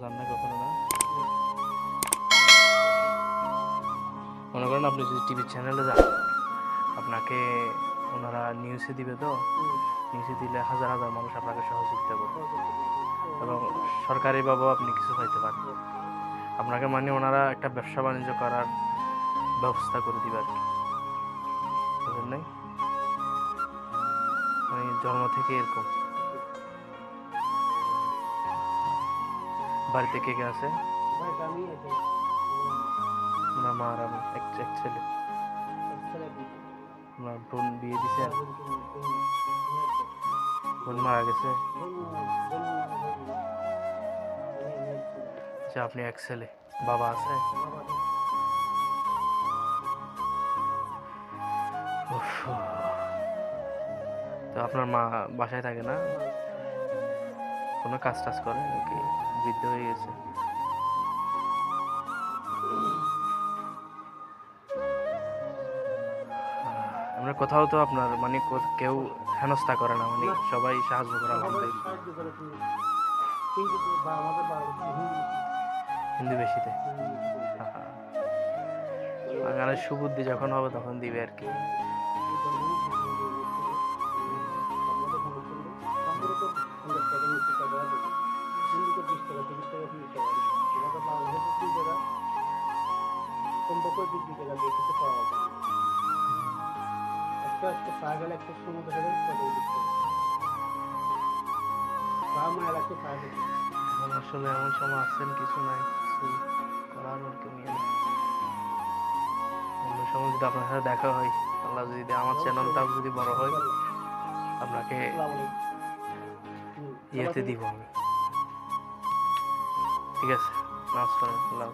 যান না কখনো না। মনে করেন আপনি যদি টিভি চ্যানেলে যান আপনাকে ওনারা নিউজে দিবে তো? নিউজে দিলে হাজার হাজার মানুষ আপনাকে সহযোগিতা করবে। এবং সরকারিভাবেও আপনি কিছু পাইতে পারেন আপনাকে মানে ওনারা একটা ব্যবসা বাণিজ্য করার ব্যবস্থা করে দিবে আর কি। বুঝলেন মানে জন্ম থেকে এরকম। বাড়িতে কে কে আছে? ওনার মা আর আমি, এক ছেলে। ছেলে বোন বিয়ে দিছে। বোন মারা গেছে। যে আপনি এক ছেলে, বাবা আছে। তো আপনার মা বাসায় থাকে না? কোনো কাজ টাজ করে নাকি বৃদ্ধ হয়ে গেছে? আমরা কোথাও তো আপনার মানে কেউ হেনস্থা করে না মানে সবাই সাহায্য করে আলহামদুলিল্লাহ। হিন্দু বেশিতে। বাঙালির সুবুদ্ধি যখন হবে তখন দিবে আর কি। একটা একটা পাগল একটা সমুদ্র গেলে কত দিচ্ছে বাবা মা এলাকা পাগল আসলে এমন সময় আছেন কিছু নাই কিছু করার কেউ ইয়ে নেই। অন্য সময় যদি আপনার সাথে দেখা হয় আল্লাহ যদি আমার চ্যানেলটা যদি বড় হয় আপনাকে ইয়েতে দিব আমি। ঠিক আছে পড়েন আল্লাহ।